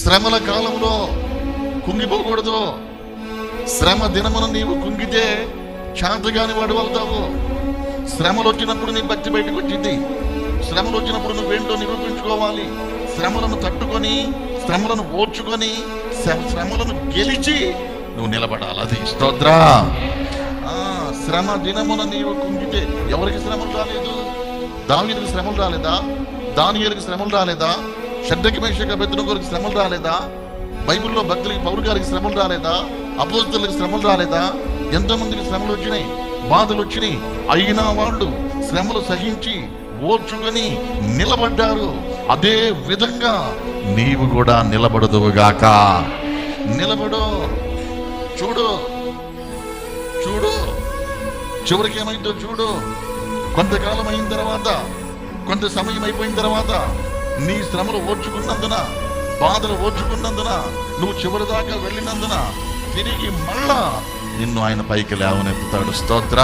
శ్రమల కాలంలో కుంగిపోకూడదు. శ్రమ దినమున నీవు కుంగితే శాంతగాని వాడు అవుతావు. శ్రమలు వచ్చినప్పుడు నీ భక్తి బయటకు వచ్చింది. శ్రమలు వచ్చినప్పుడు నువ్వేంటో నిరూపించుకోవాలి. శ్రమలను తట్టుకొని శ్రమలను ఓర్చుకొని శ్రమలను గెలిచి నువ్వు నిలబడాలి. అది స్తోత్ర. శ్రమ దినమున నీవు కుంగితే ఎవరికి శ్రమలు రాలేదు? దావీదుకి శ్రమలు రాలేదా? దానియలకు శ్రమలు రాలేదా? షడ్డకి మేషక బెత్తునగోరికి శ్రమలు రాలేదా? బైబిల్లో భక్తులకి పౌరు గారికి శ్రమలు రాలేదా? అపోస్తులకు శ్రమలు రాలేదా? ఎంతో మందికి శ్రమలు వచ్చినాయి బాధలు వచ్చినాయి. అయినా వాళ్ళు శ్రమలు సహించి ఓర్చుకొని నిలబడ్డారు. అదే విధంగా నీవు కూడా నిలబడదువుగాక నిలబడు. చూడు. చూడు. చివరికి ఏమైందో చూడు. కొంతకాలం అయిన తర్వాత కొంత సమయం అయిపోయిన తర్వాత నీ శ్రమలు ఓర్చుకున్నందున బాధలు ఓర్చుకున్నందున నువ్వు చివరి దాకా వెళ్ళినందున తిరిగి మళ్ళా నిన్ను ఆయన పైకి లేవనెత్తుతాడు. స్తోత్ర.